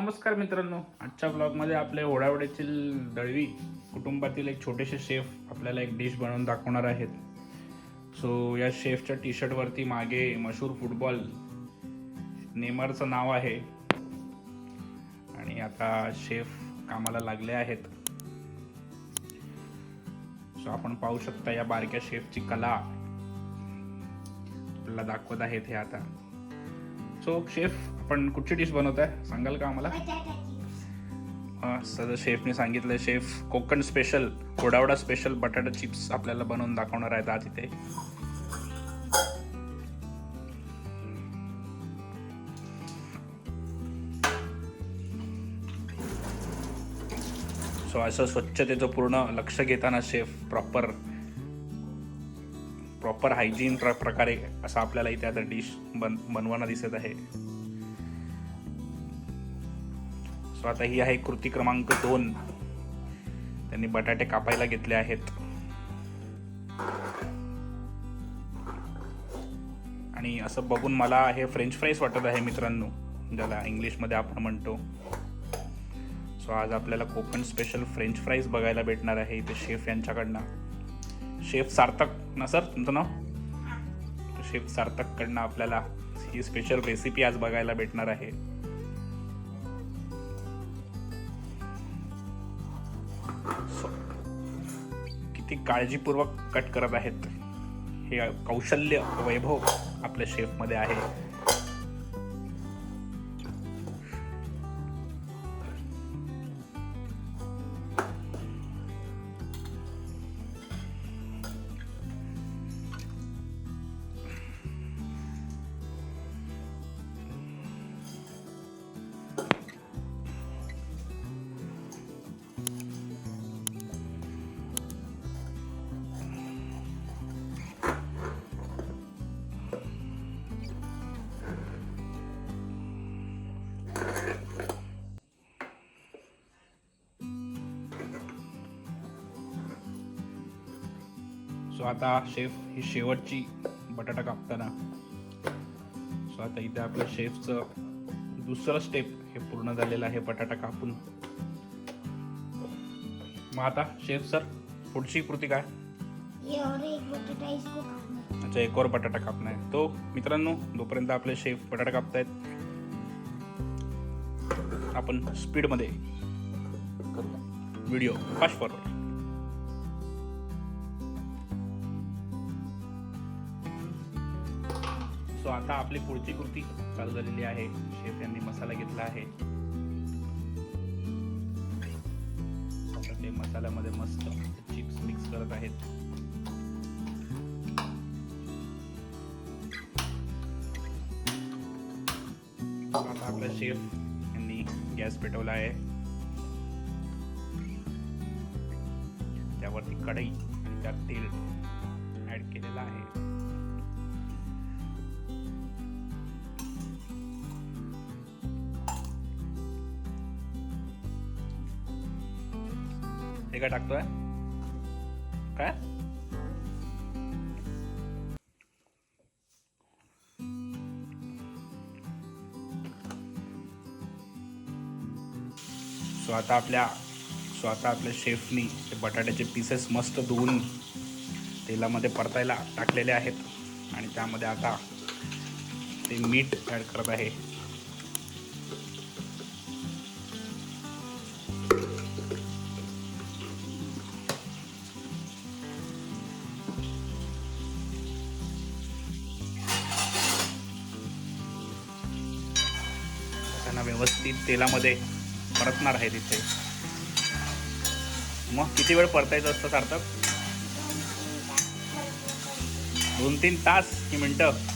नमस्कार मित्रांनो आजच्या ब्लॉगमध्ये आपल्या ओढावड्यातील दळवी कुटुंबातील एक छोटेसे शेफ आपल्याला एक डिश बनवून दाखवणार आहेत. सो या शेफच्या टी शर्टवरती मागे मशहूर फुटबॉल नेमारचं नाव आहे. आणि आता शेफ कामाला लागले आहेत. सो आपण पाहू शकता या बारक्या शेफची कला. आपल्याला दाखवत आहेत हे आता. सो शेफ आपण कुठची डिश बनवताय? सांगाल का आम्हाला? सर शेफने सांगितलं शेफ कोकण स्पेशल कोडावडा स्पेशल बटाटा चिप्स आपल्याला बनवून दाखवणार आहेत आज इथे. सो असं स्वच्छतेचं पूर्ण लक्ष घेताना शेफ प्रॉपर प्रॉपर हायजीन प्र प्रकारे असं आपल्याला इथे आता डिश बन बनवाना दिसत आहे. सो आता ही आहे कृती क्रमांक दोन. त्यांनी बटाटे कापायला घेतले आहेत. आणि असं बघून मला हे फ्रेंच फ्राईज वाटत आहे मित्रांनो ज्याला इंग्लिशमध्ये आपण म्हणतो. सो आज आपल्याला कोकण स्पेशल फ्रेंच फ्राईज बघायला भेटणार आहे इथे शेफ यांच्याकडनं. शेफ सार्थक ना सर तुमचं नाव? शेफ सार्थककडनं आपल्याला ही स्पेशल रेसिपी आज बघायला भेटणार आहे. काळजीपूर्वक कट करत आहेत. हे कौशल्य वैभव आपल्या शेफमध्ये आहे. सो आता शेफ ही शेवटची बटाटा कापताना. सो आता इथे आपल्या शेफचं दुसरं स्टेप हे पूर्ण झालेलं आहे बटाटा कापून. मग आता शेफ सर पुढची कृती काय। अच्छा एक और बटाटा कापना आहे. तो मित्रांनो जोपर्यंत आपले शेफ बटाटा कापतायत आपण स्पीडमध्ये व्हिडिओ फास्ट फॉरवर्ड सो आता आपली पुढची कृती चालू झालेली आहे. शेफ यांनी मसाला घेतला आहे. ते मसाल्यामध्ये मस्त चिप्स मिक्स करत आहेत. आता आपला शेफ यांनी गॅस पेटवला आहे. त्यावरती कढई आणि त्यात तेल ऍड केलेलं आहे. हे काय टाकतोय. काय? सो आता आपल्या सो आता आपल्या शेफनी ते बटाट्याचे पीसेस मस्त धुवून तेलामध्ये परतायला टाकलेले आहेत. आणि त्यामध्ये आता ते मीठ ॲड करत आहे. त्यांना व्यवस्थित तेलामध्ये परतणार आहे तिथे. मग किती वेळ परतायचं असतं सार्थक? दोन तीन तास की मिनटं?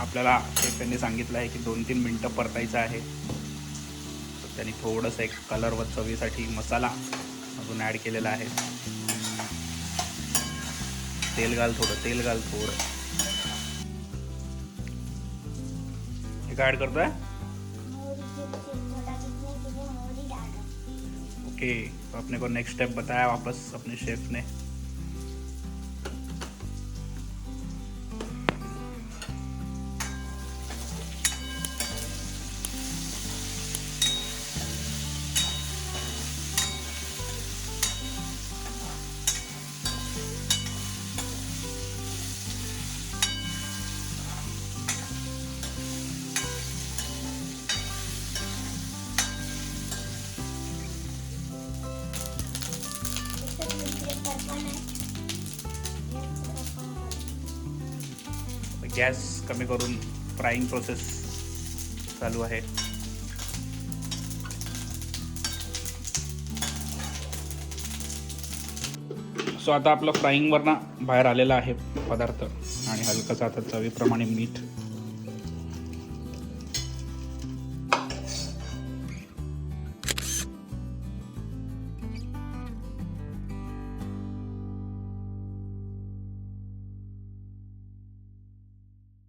आपल्याला ते त्यांनी सांगितलं आहे की दोन तीन मिनटं परतायचं आहे. तर त्यांनी थोडंसं एक कलर व चवीसाठी मसाला अजून ॲड केलेला आहे. तेल घाल थोडं तेल घाल थोडं. ॲड करतोय? मोहरी के बटाटे कितने के वो मोहरी डाल दो ओके तो अपने को नेक्स्ट स्टेप बताया वापस अपने शेफ ने. गॅस कमी करून फ्राईंग प्रोसेस चालू आहे. सो आता आपलं फ्राईंगवरनं बाहेर आलेला आहे पदार्थ आणि हलकंसं आता चवीप्रमाणे मीठ.